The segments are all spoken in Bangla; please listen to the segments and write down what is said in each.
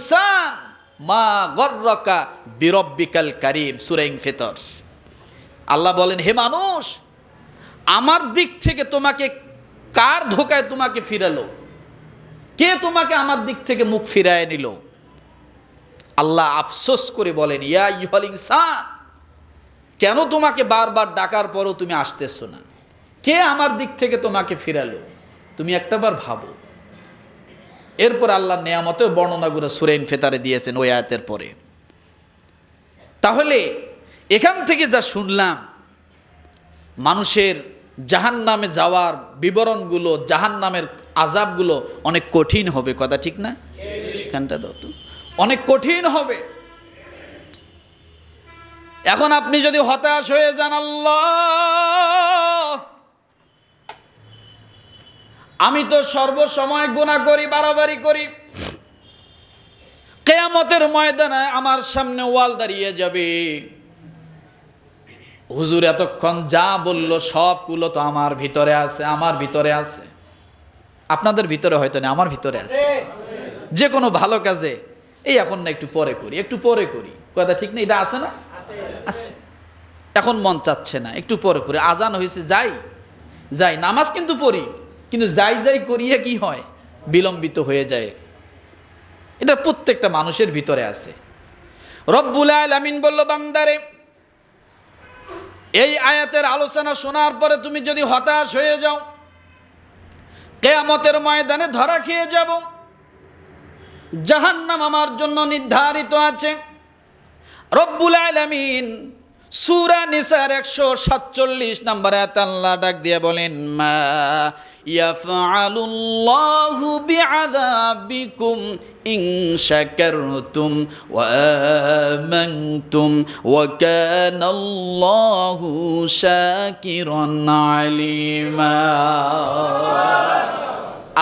ইনসান, মা গর্রকা বিরব্বিকাল কারিম সুরাইং ফিতর আল্লাহ বলেন, হে মানুষ, আমার দিক থেকে তোমাকে কার ধোকায় তোমাকে ফিরালো? কে তোমাকে আমার দিক থেকে মুখ ফিরায় নিল? আল্লাহ আফসোস করে বলেন, ইয়া ইহল ইনসান, কেন তোমাকে বারবার ডাকার পরও তুমি আসতেছো না? কে আমার দিক থেকে তোমাকে ফিরালো? তুমি একটাবার ভাবো। এরপর আল্লাহ নেয়ামতেও বর্ণনাগুলো সুরেন ফেতারে দিয়েছেন ওই আয়াতের পরে। তাহলে এখান থেকে যা শুনলাম, মানুষের জাহান নামে যাওয়ার বিবরণগুলো জাহান নামের আজাবগুলো অনেক কঠিন হবে, কথা ঠিক না? এখানটা দাও তো। অনেক কঠিন হবে। এখন আপনি যদি হতাশ হয়ে যান, আল্লাহ! আমি তো সর্বসময় গুণা করি, বাড়াবাড়ি করি। কেয়ামতের ময়দানে আমার সামনে ওয়াল দাঁড়িয়ে যাবে। হুজুর এতক্ষণ যা বলল সবগুলো তো আমার ভিতরে আছে, আমার ভিতরে আছে। আপনাদের ভিতরে হয়তো না আমার ভিতরে আছে। যে কোনো ভালো কাজে। এই এখন না একটু পরে করি, একটু পরে করি। কথা ঠিক না এটা আছে না? আছে। এখন মন চাচ্ছে না, একটু পরে করি। আজান হয়েছে যাই। যাই, নামাজ কিন্তু পড়ি। কিন্তু যাই যাই করিয়ে কি হয়? বিলম্বিত হয়ে যায়। এটা প্রত্যেকটা মানুষের ভিতরে আছে। রব্বুল আলামিন বলল, বান্দারে, এই আয়াতের আলোচনা শোনার পরে তুমি যদি হতাশ হয়ে যাও, কেয়ামতের ময়দানে ধরা খেয়ে যাব। জাহান্নাম আমার জন্য নির্ধারিত আছে। রব্বুল আলামিন সুরা নিসার একশো সাতচল্লিশ নম্বর আল্লাহ ডাক দিয়ে বলেন, মা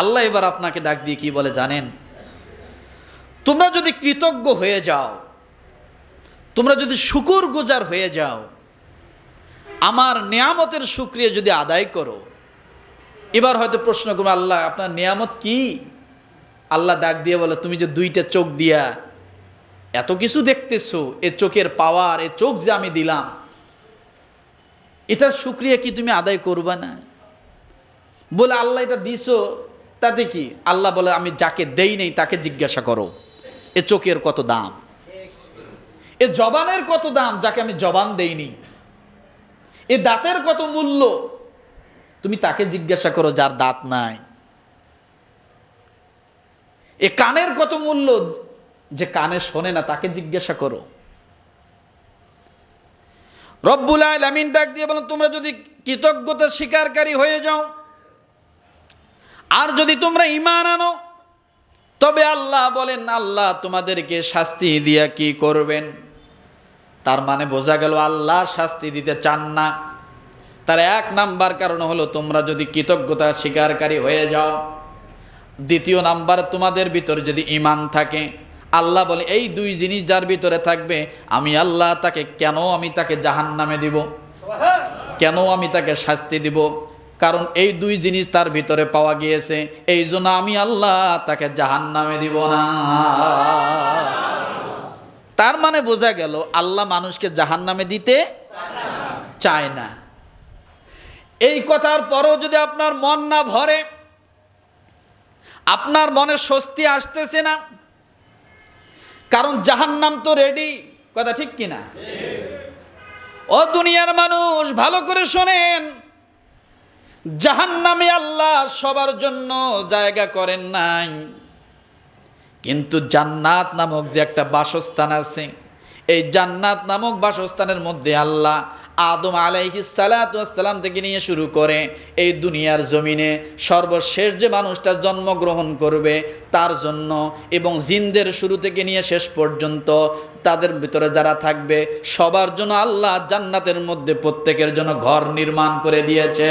আল্লাহ এবার আপনাকে ডাক দিয়ে কি বলে জানেন? তোমরা যদি কৃতজ্ঞ হয়ে যাও তোমরা যদি শুকুর গুজার হয়ে যাও, আমার নিয়ামতের সুক্রিয়া যদি আদায় করো, এবার হয়তো প্রশ্ন করব, আল্লাহ, আপনার নিয়ামত কি? আল্লাহ ডাক দিয়ে বলে, তুমি যে দুইটা চোখ দিয়া এত কিছু দেখতেছো, এ চোখের পাওয়ার, এ চোখ যে আমি দিলাম, এটার সুক্রিয়া কি তুমি আদায় করবা না? বলে, আল্লাহ এটা দিছো, তাতে কি? আল্লাহ বলে, আমি যাকে দেই নেই তাকে জিজ্ঞাসা করো, এ চোখের কত দাম? এ জবানের কত দাম যাকে আমি জবান দেইনি? এ দাঁতের কত মূল্য? তুমি তাকে জিজ্ঞাসা করো, যার দাঁত নাই। এ কানের কত মূল্য? যে কানে শোনে না, তাকে জিজ্ঞাসা করো। রব্বুল আলামিন ডাক দিয়ে বলেন, তোমরা যদি কৃতজ্ঞতা স্বীকারকারী হয়ে যাও, আর যদি তোমরা ইমান আনো, তবে আল্লাহ বলেন, আল্লাহ তোমাদেরকে শাস্তি দিয়া কি করবেন? তার মানে বোঝা গেল আল্লাহ শাস্তি দিতে চান না। তার এক নাম্বার কারণ হলো তোমরা যদি কৃতজ্ঞতা স্বীকারকারী হয়ে যাও, দ্বিতীয় নাম্বার তোমাদের ভিতরে যদি ইমান থাকে, আল্লাহ বলে, এই দুই জিনিস যার ভিতরে থাকবে, আমি আল্লাহ তাকে কেন আমি তাকে জাহান নামে দিব? কেন আমি তাকে শাস্তি দিব? কারণ এই দুই জিনিস তার ভিতরে পাওয়া গিয়েছে, এই জন্য আমি আল্লাহ তাকে জাহান নামে দিব না। মানে বোঝা গেল, আল্লাহ মানুষকে জাহান নামে দিতে চায় না। এই কথার পরও যদি আপনার মন না ভরে, আপনার মনে স্বস্তি আসতেছে না, কারণ জাহান্নাম তো রেডি কথা ঠিক কিনা ও দুনিয়ার মানুষ, ভালো করে শোনেন, জাহান্নামে আল্লাহ সবার জন্য জায়গা করেন নাই। কিন্তু জান্নাত নামক যে একটা বাসস্থান আছে, এই জান্নাত নামক বাসস্থানের মধ্যে আল্লাহ আদম আলাইহি সালাতাম থেকে নিয়ে শুরু করে এই দুনিয়ার জমিনে সর্বশেষ যে মানুষটা জন্মগ্রহণ করবে তার জন্য এবং জিনদের শুরু থেকে নিয়ে শেষ পর্যন্ত তাদের ভিতরে যারা থাকবে, সবার জন্য আল্লাহ জান্নাতের মধ্যে প্রত্যেকের জন্য ঘর নির্মাণ করে দিয়েছে।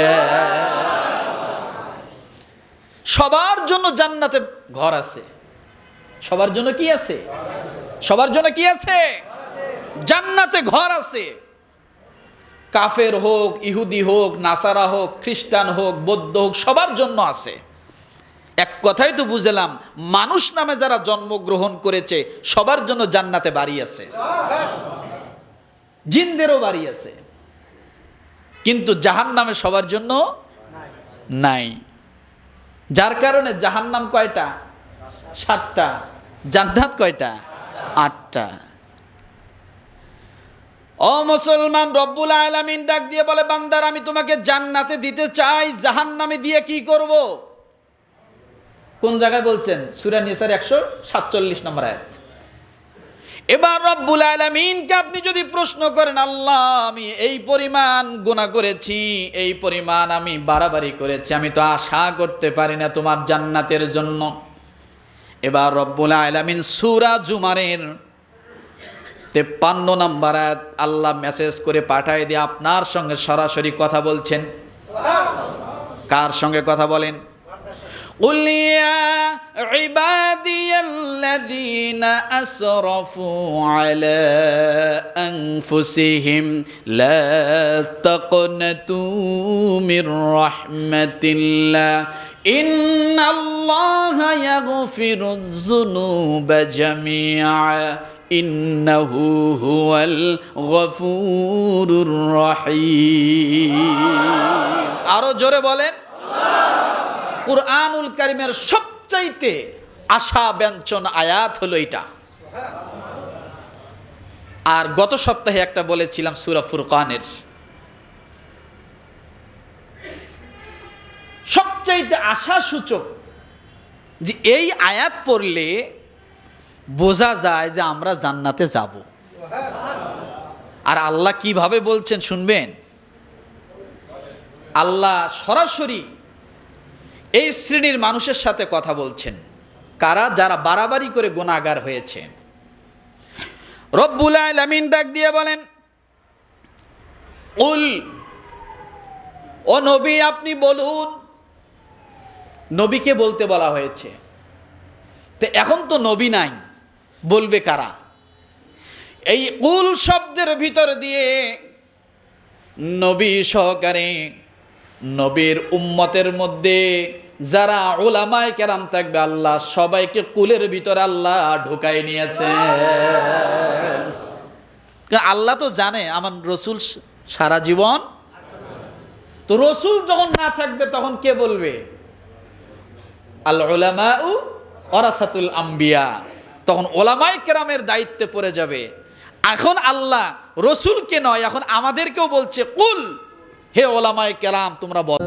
সবার জন্য জান্নাতে ঘর আছে। সবার জন্য কি আছে? সবার জন্য কি আছে? জান্নাতে ঘর আছে। কাফের হোক, ইহুদি হোক, নাসারা হোক, খ্রিস্টান হোক, বৌদ্ধ হোক, সবার জন্য আছে। এক কথাই তো বুঝলাম, মানুষ নামে যারা জন্মগ্রহণ করেছে, সবার জন্য জান্নাতে বাড়ি আছে। জিনদেরও বাড়ি আছে। কিন্তু জাহান নামে সবার জন্য নাই। যার কারণে জাহান নাম কয়টা? সাতটা। জান্নাত কয়টা? আটটা। ও মুসলমান, রব্বুল আলামিন ডাক দিয়ে বলে, বান্দার, আমি তোমাকে জান্নাতে দিতে চাই, জাহান্নামে দিয়ে কি করব? কোন জায়গায় বলছেন? সুরা নিসার একশো সাতচল্লিশ নম্বর আয়াত। এবার রব্বুল আলামিনকে আপনি যদি প্রশ্ন করেন, আল্লাহ, আমি এই পরিমাণ গুণা করেছি, এই পরিমাণ আমি বাড়াবাড়ি করেছি, আমি তো আশা করতে পারি না তোমার জান্নাতের জন্য। এবার রব্বুল আলামিন সুরা জুমারের তেপ্পান্ন নম্বর আয়াত আল্লাহ মেসেজ করে পাঠায় দিয়ে আপনার সঙ্গে সরাসরি কথা বলছেন। কার সঙ্গে কথা বলেন? قل يا عبادي الذين أسرفوا على أنفسهم لا تقنطوا من رحمة الله إن الله يغفر الذنوب جميعا إنه هو الغفور الرحيم আরো জোরে বলেন কুরআনুল কারিমের সবচাইতে আশা ব্যঞ্চন আয়াত হলো এটা। আর গত সপ্তাহে একটা বলেছিলাম সুরা ফুরকানের। সবচাইতে আশা সূচক যে এই আয়াত পড়লে বোঝা যায় যে আমরা জান্নাতে যাব। আর আল্লাহ কীভাবে বলছেন শুনবেন? আল্লাহ সরাসরি এই শ্রেণির মানুষের সাথে কথা বলছেন। কারা? যারা বাড়াবাড়ি করে গুণাগার হয়েছে। রব্বুল আলামিন ডাক দিয়ে বলেন, উল, ও নবী, আপনি বলুন। নবীকে বলতে বলা হয়েছে। তো এখন তো নবী নাই, বলবে কারা? এই উল শব্দের ভিতর দিয়ে নবী সহকারে নবীর উম্মতের মধ্যে যারা ওলামায় কেরাম থাকবে, আল্লাহ সবাইকে কুলের ভিতরে আল্লাহ ঢুকাই নিয়েছে। আল্লাহ তো জানে, আমার রসুল সারা জীবন। তো রসুল যখন না থাকবে, তখন কে বলবে? আল ওলামা অরাসাতুল আম্বিয়া। তখন ওলামাই কেরামের দায়িত্বে পড়ে যাবে। এখন আল্লাহ রসুলকে নয়, এখন আমাদেরকেও বলছে, কুল। হে ওলামায় কেরাম তোমরা বল।